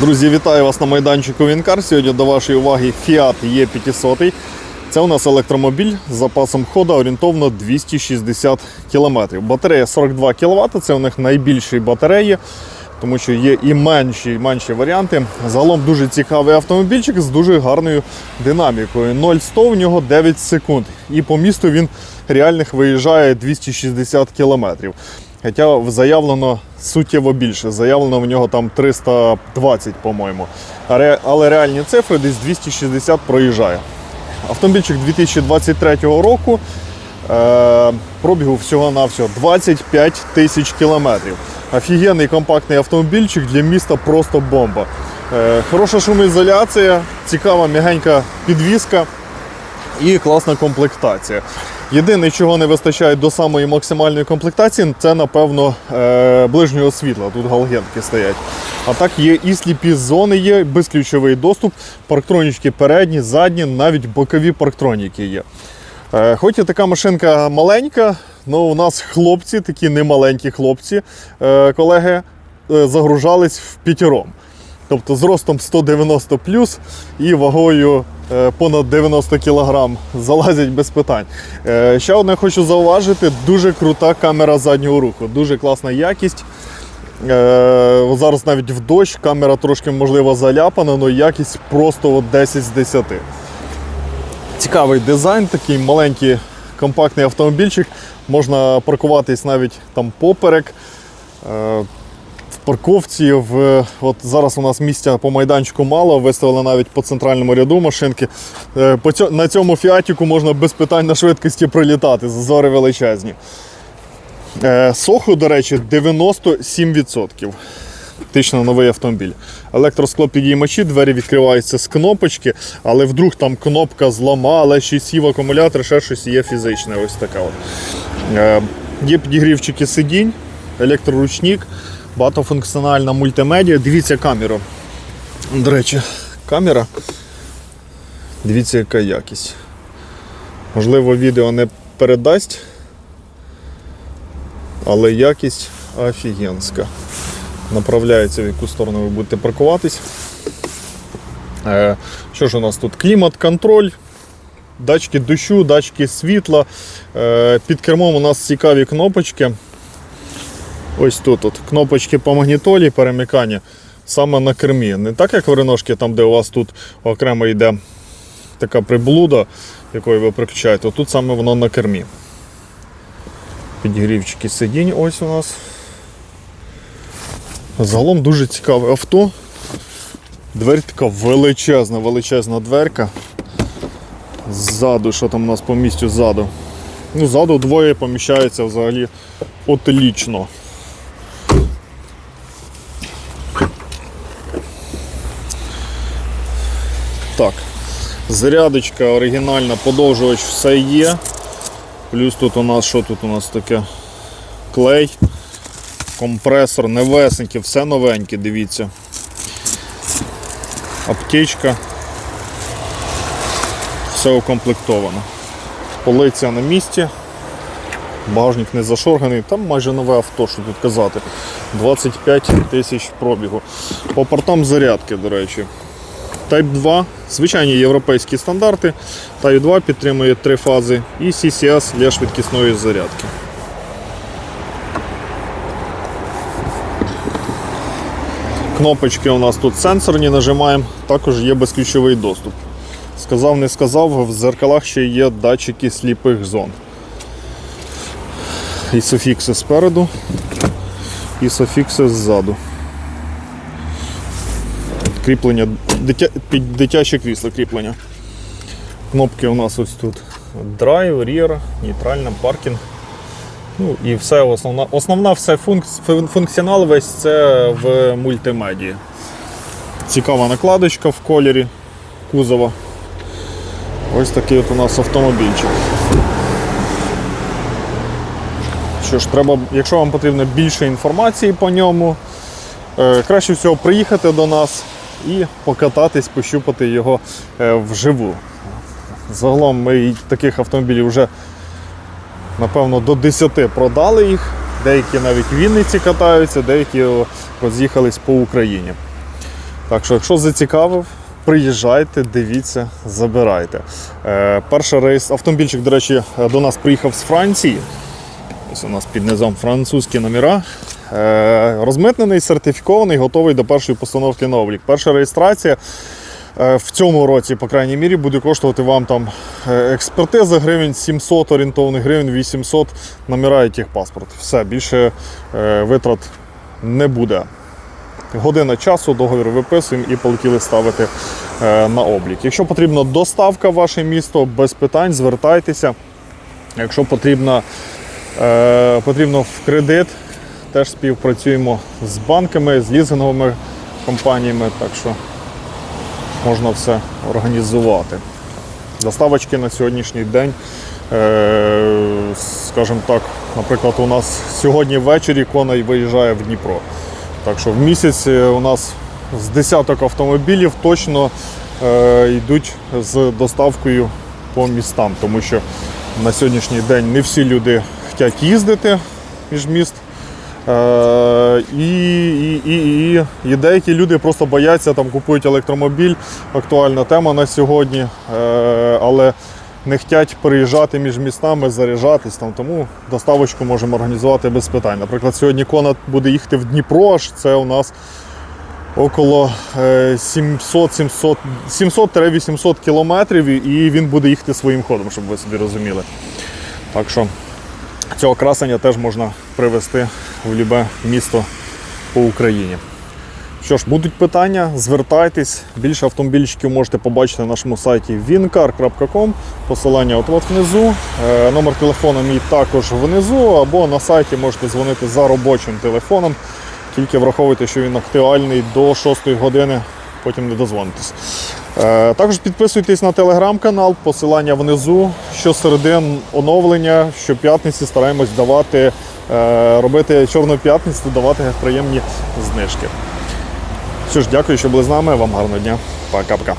Друзі, вітаю вас на майданчику Вінкар. Сьогодні до вашої уваги Fiat E500. Це у нас електромобіль з запасом ходу орієнтовно 260 км. Батарея 42 кВт, це у них найбільші батареї, тому що є і менші, і менші варіанти. Загалом дуже цікавий автомобільчик з дуже гарною динамікою. 0-100 в нього 9 секунд. І по місту він реальних виїжджає 260 км. Хоча заявлено суттєво більше. Заявлено в нього там 320, по-моєму. Але реальні цифри десь 260 проїжджає. Автомобільчик 2023 року. Е, пробігу всього-навсього 25 тисяч кілометрів. Офігенний компактний автомобільчик для міста просто бомба. Е, хороша шумоізоляція, цікава м'ягенька підвіска і класна комплектація. Єдине, чого не вистачає до самої максимальної комплектації, це, напевно, е, ближнього світла. Тут галгенки стоять. А так є і сліпі зони, є безключовий доступ, парктронічки передні, задні, навіть бокові парктроніки є. Е, Хоч і така машинка маленька, але у нас хлопці, такі немаленькі хлопці, е, колеги, загружались в п'ятером. Тобто з ростом 190 плюс і вагою е, понад 90 кг залазять без питань. Е, Ще одне хочу зауважити: дуже крута камера заднього руху, дуже класна якість. Е, Зараз навіть в дощ камера трошки можливо заляпана, але якість просто 10 з 10. Цікавий дизайн, такий маленький компактний автомобільчик. Можна паркуватись навіть там поперек. Парковці. В, от зараз у нас місця по майданчику мало, виставили навіть по центральному ряду машинки. Е, По цьо- на цьому фіатіку можна без питань на швидкості прилітати, зазори величезні. Е, Соху, до речі, 97%. Фактично новий автомобіль. Електроскло підіймачі, двері відкриваються з кнопочки, але вдруг там кнопка зламала, чи сів акумулятор, ще щось є фізичне. Ось таке. От. Е, Є підігрівчики сидінь, електроручник, багатофункціональна мультимедіа. Дивіться камеру. До речі, камера. Дивіться, яка якість. Можливо, відео не передасть, але якість офігенська. Направляється, в яку сторону ви будете паркуватись. Е, Що ж у нас тут? Клімат-контроль, датчики дощу, датчики світла. Е, Під кермом у нас цікаві кнопочки. Ось тут от. кнопочки по магнітолі, перемикання саме на кермі. Не так, як в реношки, там, де у вас тут окремо йде така приблуда, якою ви приключаєте. Тут саме воно на кермі. Підігрівчики сидінь ось у нас. Загалом дуже цікаве авто. Дверь така величезна, величезна дверка. Ззаду, що там у нас по місцю ззаду? Ну, ззаду двоє поміщається взагалі отлічно. Так, зарядочка оригінальна, подовжувач все є. Плюс тут у нас що тут у нас таке? Клей, компресор, невесенький, все новеньке, дивіться. Аптечка. Все укомплектовано. Полиця на місці. Багажник не зашорганий, там майже нове авто, що тут казати. 25 тисяч пробігу. По портам зарядки, до речі. Type 2, звичайні європейські стандарти. Type 2 підтримує три фази і CCS для швидкісної зарядки. Кнопочки у нас тут сенсорні, нажимаємо, також є безключовий доступ. Сказав, не сказав, в зеркалах ще є датчики сліпих зон. Ісофікси спереду, ісофікси ззаду. Кріплення, дитя, під дитяче крісло кріплення. Кнопки у нас ось тут. Драйв, рір, нейтральна, паркінг. Ну і все основна, основна все функц, функціонал весь це в мультимедії. Цікава накладочка в кольорі кузова. Ось такий от у нас автомобільчик. Що ж, треба, якщо вам потрібно більше інформації по ньому, е, краще всього приїхати до нас і покататись, пощупати його е, вживу. Загалом ми таких автомобілів вже напевно до 10 продали їх. Деякі навіть в Вінниці катаються, деякі роз'їхались по Україні. Так що, якщо зацікавив, приїжджайте, дивіться, забирайте. Е, перший рейс, автомобільчик, до речі, до нас приїхав з Франції. Ось у нас під низом французькі номера. Е, розмитнений, сертифікований, готовий до першої постановки на облік. Перша реєстрація е, в цьому році, по крайній мірі, буде коштувати вам там е, експертиза гривень 700 орієнтовних гривень, 800 номера і техпаспорт. Все, більше витрат не буде. Година часу, договір виписуємо і полетіли ставити на облік. Якщо потрібна доставка в ваше місто, без питань, звертайтеся. Якщо потрібно, е, потрібно в кредит, теж співпрацюємо з банками, з лізинговими компаніями, так що можна все організувати. Доставочки на сьогоднішній день, е, скажімо так, наприклад, у нас сьогодні ввечері коней виїжджає в Дніпро. Так що в місяць е, у нас з десяток автомобілів точно е, йдуть з доставкою по містам, тому що на сьогоднішній день не всі люди хочуть їздити між міст. Е, і, і, і, і, і деякі люди просто бояться, там купують електромобіль, актуальна тема на сьогодні, е, але не хочуть переїжджати між містами, заряджатись там, тому доставочку можемо організувати без питань. Наприклад, сьогодні Конат буде їхати в Дніпро, аж це у нас около е, 700 700 700-800 кілометрів, і він буде їхати своїм ходом, щоб ви собі розуміли. Так що цього красення теж можна привезти в любе місто по Україні. Що ж, будуть питання, звертайтесь. Більше автомобільчиків можете побачити на нашому сайті wincar.com. Посилання от от внизу. Е, Номер телефону мій також внизу, або на сайті можете дзвонити за робочим телефоном. Тільки враховуйте, що він актуальний до 6 години, потім не дозвонитесь. Е, Також підписуйтесь на телеграм-канал, посилання внизу. Щосередин оновлення, щоп'ятниці стараємось давати, е, робити чорну п'ятницю, давати приємні знижки. Що ж, дякую, що були з нами. Вам гарного дня. Пока-пока.